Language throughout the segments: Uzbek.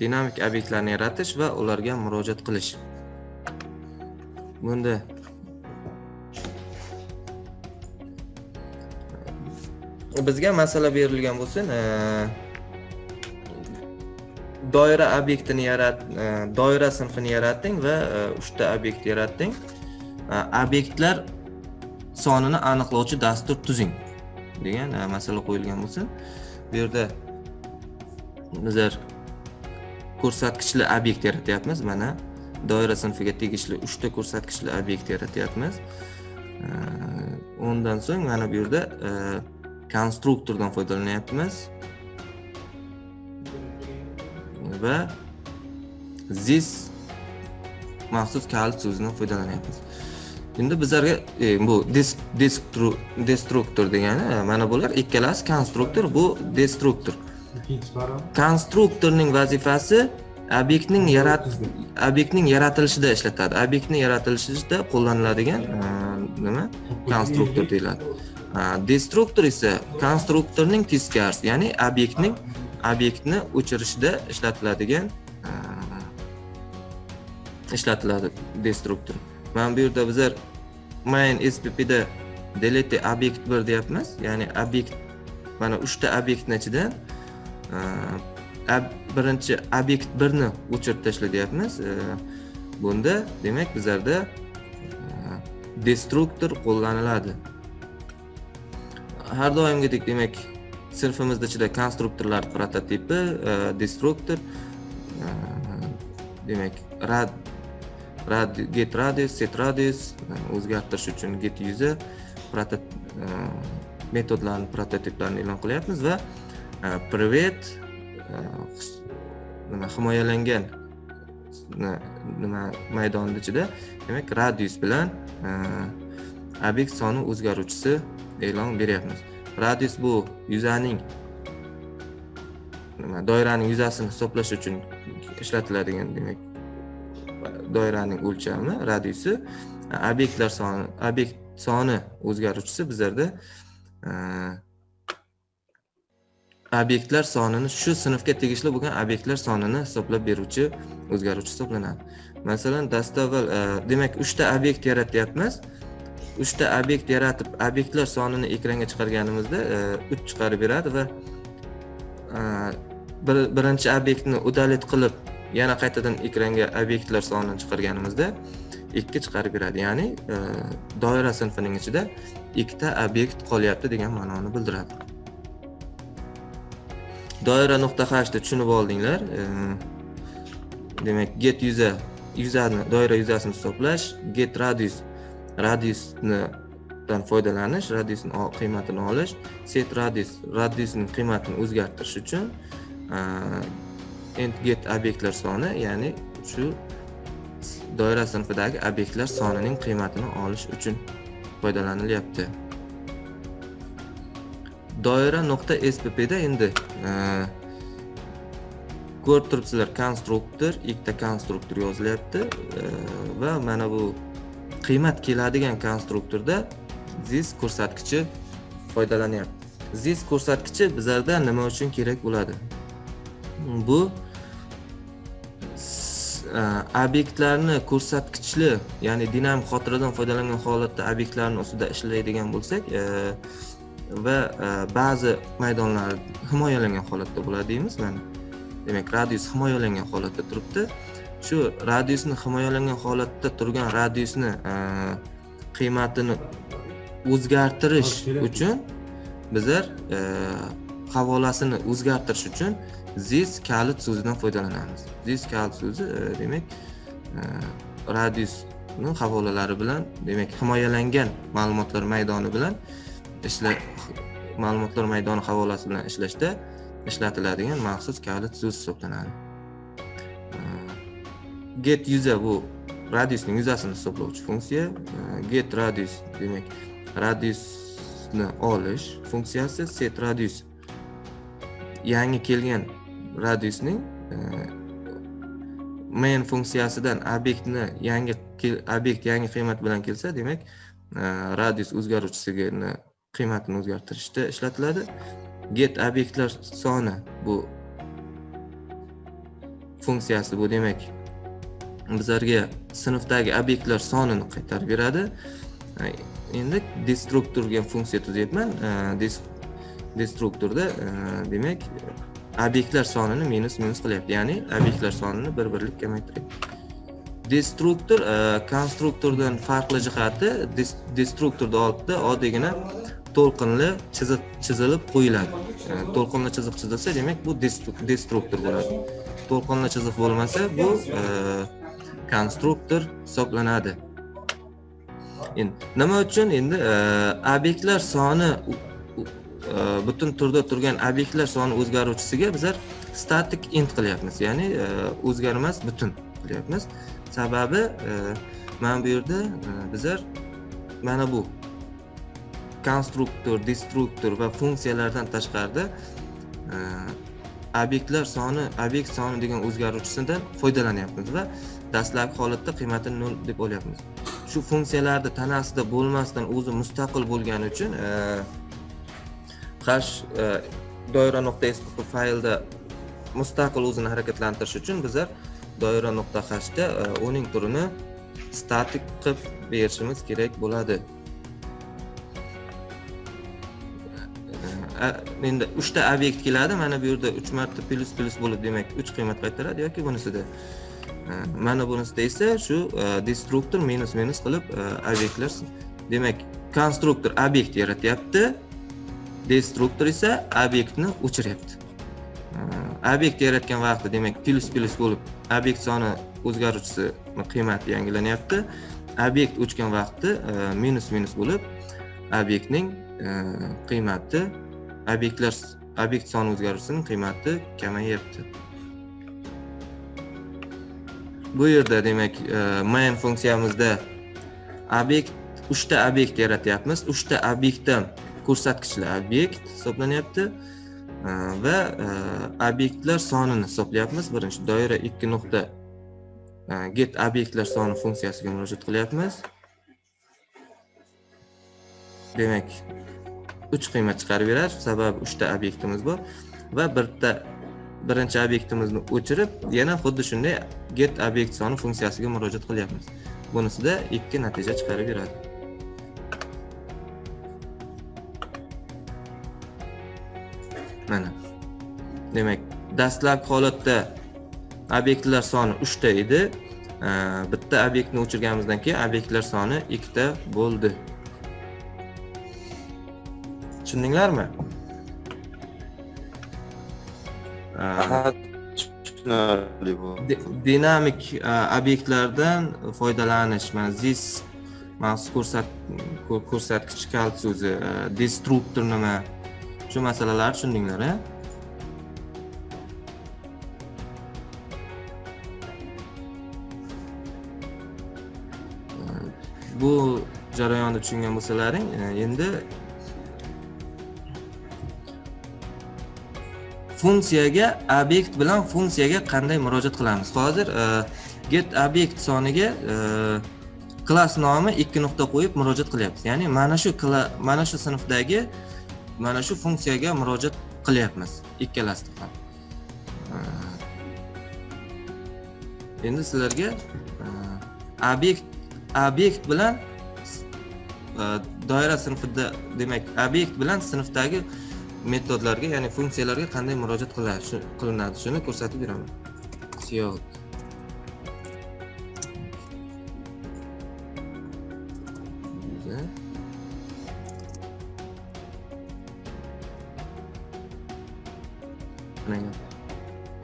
dinamik obyektlarni yaratish va ularga murojaat qilish. Bunda bizga masala berilgan bo'lsin e, doira obyektini yarat e, doira sinfini yarating va e, uchta obyekt yarating. Obyektlar sonini aniqlovchi dastur tuzing degan masala qo'yilgan bo'lsin. Bu yerda bizlar ko'rsatkichli obyekt yaratyapmiz. Mana doira sinfiga tegishli uchta ko'rsatkichli obyekt yaratyapmiz. Undan so'ng mana bu yerda e, konstruktordan foydalanyapmiz. Va this maxsus kalit so'zidan foydalanyapmiz. Endi bizlarga e, bu destruktor degani e, mana bular ikkalasi konstruktor bu destruktor. Konstruktorning vazifasi obyektning yarat obyektning yaratilishida ishlatadi. Obyektni yaratilishida qo'llaniladigan e, nima? Konstruktor deyiladi. Destruktor esa konstruktorning teskarisi ya'ni obyektning obyektni o'chirishda ishlatiladigan e, ishlatiladi destruktor. Mana bu yerda bizlar main sppda delete obyekt bir deyapmiz. Ya'ni obyekt mana uchta obyektni ichidan Э, birinchi obyekt birni o'chirib tashla deyapmiz э, bunda demak bizlarda э, destruktor qo'llaniladi. Har doimgidek demak sinfimizni ichida konstruktorlar prototipi e, destruktor e, demak rad rad get radius set radius e, o'zgartirish uchun get yuzi metodlarni prototiplarni e'lon qilyapmiz va privet nima himoyalangan nima maydonni ichida demak radius bilan obyekt soni o'zgaruvchisi e'lon beryapmiz. Radius bu yuzaning nima doiraning yuzasini hisoblash uchun ishlatiladigan demak doiraning o'lchami radiusi obyektlar soni obyekt soni o'zgaruvchisi bizlarda obyektlar sonini shu sinfga tegishli bo'lgan obyektlar sonini hisoblab beruvchi o'zgaruvchi hisoblanadi. Masalan dastavval e, demak uchta obyekt yaratyapmiz. Uchta obyekt yaratib obyektlar sonini ekranga chiqarganimizda e, uch chiqarib beradi va e, bir, birinchi obyektni udalit qilib yana qaytadan ekranga obyektlar sonini chiqarganimizda ikki chiqarib beradi. Ya'ni e, doira sinfining ichida ikkita obyekt qolyapti degan ma'noni bildiradi. Doira nuqta hashni tushunib oldinglar. Demak get yuza yuzani doira yuzasini hisoblash get radius radiusdan foydalanish radiusni qiymatini olish set radius radiusning qiymatini o'zgartirish uchun end get obyektlar soni ya'ni shu doira sinfidagi obyektlar sonining qiymatini olish uchun foydalanilyapti. Doira nuqta sppda endi e, ko'rib turibsizlar konstruktor ikkita konstruktor yozilyapti e, va mana bu qiymat keladigan konstruktorda this ko'rsatkichi foydalanyapti. This ko'rsatkichi bizlarda nima uchun kerak bo'ladi? Bu e, obyektlarni ko'rsatkichli ya'ni dinamik xotiradan foydalangan holatda obyektlarni ustida ishlaydigan bo'lsak va ba'zi maydonlar himoyalangan holatda bo'ladi deymiz mana demak radius himoyalangan holatda turibdi. Shu radiusni himoyalangan holatda turgan radiusni e, qiymatini o'zgartirish uchun bizlar e, havolasini o'zgartirish uchun this kalit so'zidan foydalanamiz. This kalit so'zi e, demak radiusni havolalari bilan demak himoyalangan ma'lumotlar maydoni bilan ishla ma'lumotlar maydoni havolasi bilan ishlashda ishlatiladigan maxsus kalit so'z hisoblanadi. Get yuza bu radiusning yuzasini hisoblovchi funksiya get radius demak radiusni olish funksiyasi set radius yangi kelgan radiusning main funksiyasidan obyektni yangi obyekt yangi qiymat bilan kelsa demak radius o'zgaruvchisigini qiymatini o'zgartirishda ishlatiladi. Get obyektlar soni bu funksiyasi bu demak bizlarga sinfdagi obyektlar sonini qaytarib beradi. E, endi destruktor degan funksiya tuzyapman e, destruktorda e, demak obyektlar sonini minus minus qilyapti ya'ni obyektlar sonini bir birlik kamaytiryapti. Destruktor konstruktordan farqli jihati destruktorni oldida oddiygina to'lqinli chiziq chizilib qo'yiladi. To'lqinli chiziq chizilsa demak bu destruktor bo'ladi. To'lqinli chiziq bo'lmasa bu e, konstruktor hisoblanadi. Endi nima uchun endi e, obyektlar soni e, butun turda turgan obyektlar soni o'zgaruvchisiga bizlar statik int qilyapmiz. Ya'ni o'zgarmas butun qilyapmiz. Sababi mana bu yerda bizlar mana bu. Konstruktor destruktor va funksiyalardan tashqarida e, obyektlar soni obyekt soni degan o'zgaruvchisidan foydalanyapmiz va dastlabki holatda qiymatini nol deb olyapmiz shu funksiyalarni tanasida bo'lmasdan o'zi mustaqil bo'lgani uchun e, hash e, doira nuqta faylda mustaqil o'zini harakatlantirish uchun bizlar doira nuqta hashda uning turini statik qilib berishimiz kerak bo'ladi. Endi uchta obyekt keladi mana bu yerda uch marta plyus plyus bo'lib demak uch qiymat qaytaradi yoki bunisida mana bunisida esa shu destruktor minus minus qilib obyektlar demak konstruktor obyekt yaratyapti destruktor esa obyektni o'chiryapti. Obyekt yaratgan vaqtda demak plyus plyus bo'lib obyekt soni o'zgaruvchisi qiymati yangilanyapti. Obyekt o'chgan vaqtda minus minus bo'lib obyektning qiymati obyektlar obyekt soni o'zgaruvchisining qiymati kamayyapti bu yerda demak e, main funksiyamizda obyekt uchta obyekt yaratyapmiz. Uchta obyektdan ko'rsatkichli obyekt hisoblanyapti e, va e, obyektlar sonini hisoblayapmiz. Birinchi doira ikki nuqta get obyektlar soni funksiyasiga murojaat qilyapmiz. Demak uch qiymat chiqarib beradi. Sababi uchta obyektimiz bor va bitta birinchi obyektimizni o'chirib yana xuddi shunday get obyekt soni funksiyasiga murojaat qilyapmiz. Bunisida ikki natija chiqarib beradi mana. Demak dastlabki holatda obyektlar soni uchta edi. Bitta obyektni o'chirganimizdan keyin obyektlar soni ikkita bo'ldi. Tushundinglarmi tushunarli bu. Dinamik obyektlardan foydalanish mana this maxsus ko'rsat ko'rsatkich kalt so'zi destruktor nima shu masalalarni tushundinglar a bu jarayonni tushungan bo'lsalaring endi funksiyaga obyekt bilan funksiyaga qanday murojaat qilamiz? Hozir e, get obyekt soniga e, klass nomi ikki nuqta qo'yib murojaat qilyapmiz. Ya'ni mana shu mana shu sinfdagi mana shu funksiyaga murojaat qilyapmiz ikkalasida ham e, endi sizlarga obyekt obyekt bilan doira sinfida demak obyekt bilan sinfdagi metodlarga ya'ni funksiyalarga qanday murojaat qilinadi. Shuni ko'rsatib beraman. Siyot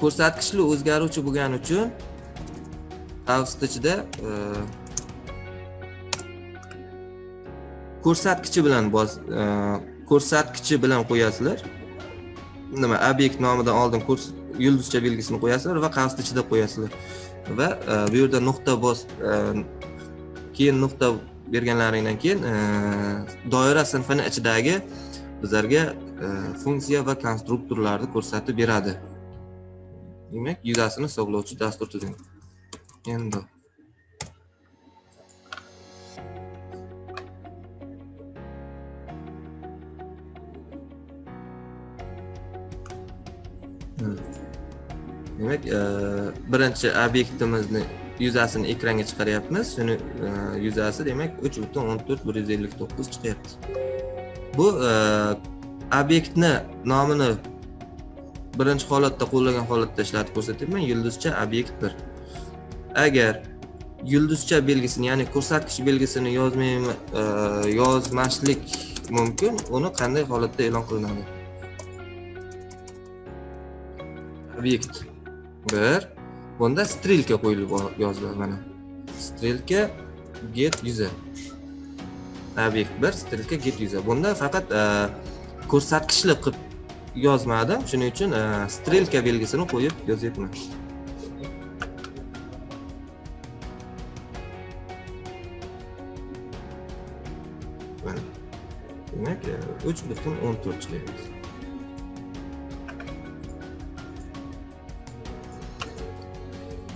ko'rsatkichli o'zgaruvchi bo'lgani uchun qavs ichida e, ko'rsatkichi bilan e, ko'rsatkichi bilan qo'yasizlar. Nima obyekt nomidan oldin yulduzcha belgisini qo'yasizlar va qavsni ichida qo'yasizlar. Va e, bu yerda nuqta bos e, keyin nuqta berganlaringdan keyin e, doira sinfini ichidagi bizlarga funksiya va konstruktorlarni ko'rsatib beradi. Demak yuzasini hisoblovchi dastur tuzing. Endi Hmm. demak e, birinchi obyektimizni yuzasini ekranga chiqaryapmiz. Shuni e, yuzasi demak uch butun o'n to'rt bir yuz ellik to'qqiz chiqyapti. Bu e, obyektni nomini birinchi holatda qo'llagan holatda ishlatib ko'rsatyapman yulduzcha obyekt bir agar yulduzcha belgisini ya'ni ko'rsatkich belgisini yozmayman yozmaslik mumkin. Uni qanday holatda e'lon qilinadi? Obyekt bir. Bunda strelka qo'yilib yoziladi mana. Strelka get yuza obyekt bir strelka get yuza bunda faqat e, ko'rsatkichli qilib yozmadim. Shuning uchun e, strelka belgisini qo'yib yozyapman. Mana. Demak e, uch butun o'n to'rt chiqyapti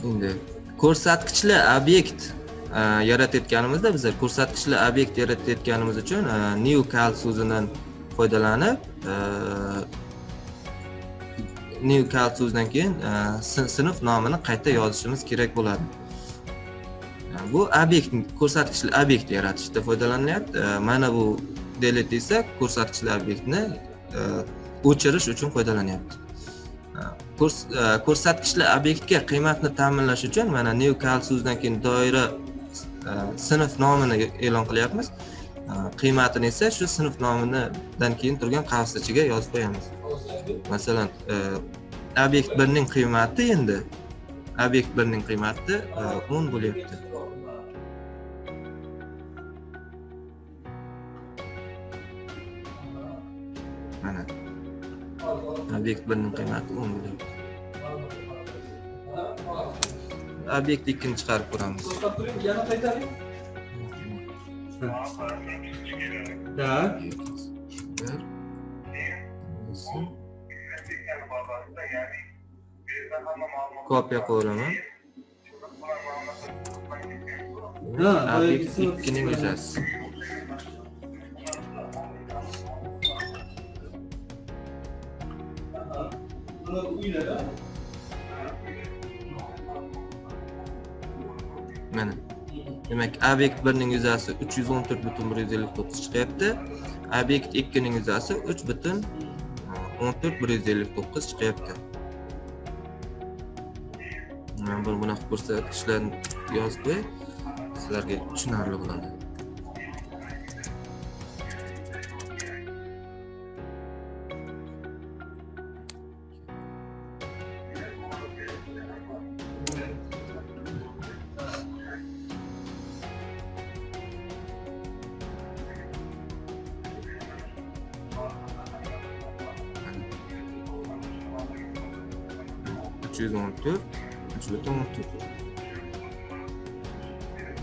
endi ko'rsatkichli obyekt e, yaratayotganimizda bizlar ko'rsatkichli obyekt yaratayotganimiz uchun e, new cal so'zidan foydalanib e, new cal so'zidan keyin sinf nomini qayta yozishimiz kerak bo'ladi. Bu obyekt ko'rsatkichli obyekt yaratishda foydalanilyapti. Mana bu delete esa ko'rsatkichli obyektni o'chirish uchun foydalanyapti E, ko'rsatkichli obyektga qiymatni ta'minlash uchun mana new cal so'zidan keyin doira e, sinf nomini e'lon qilyapmiz. E, qiymatini esa shu sinf nomidan keyin turgan qavs ichiga yozib qo'yamiz. Masalan obyekt birning qiymati endi obyekt birning qiymati o'n bo'lyapti. Obyekt birning qiymati o'n bo'lyapti obyekt ikkini chiqarib ko'ramiz Так. Bir, ikisi. kopiya qilaveraman Ha, obyekt boyagisi- ikkining yuzasi Buni uylar mana. Demak obyekt birning yuzasi uch yuz o'n to'rt butun bir yuz ellik to'qqiz chiqyapti. Obyekt ikkining yuzasi uch butun e, o'n to'rt bir yuz ellik to'qqiz chiqyapti. Mana bunaqa ko'rsatkichlarni yozib qo'y sizlarga tushunarli bo'ladi. Uch yuz o'n to'rt uch butun o'n to'rt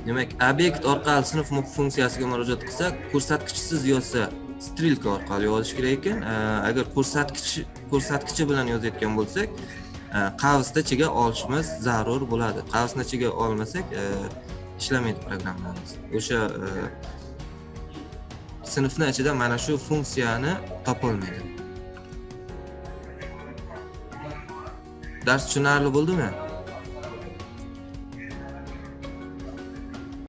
demak obyekt orqali sinf funksiyasiga murojaat qilsak ko'rsatkichsiz yozsa strilka orqali yozish kerak ekan. Agar ko'rsatkich ko'rsatkichi bilan yozayotgan bo'lsak e, a, qavsni ichiga olishimiz zarur bo'ladi. Qavsni ichiga olmasak e, ishlamaydi programmamiz. O'sha e, sinfni ichida mana shu funksiyani topolmaydi. Dars tushunarli bo'ldimi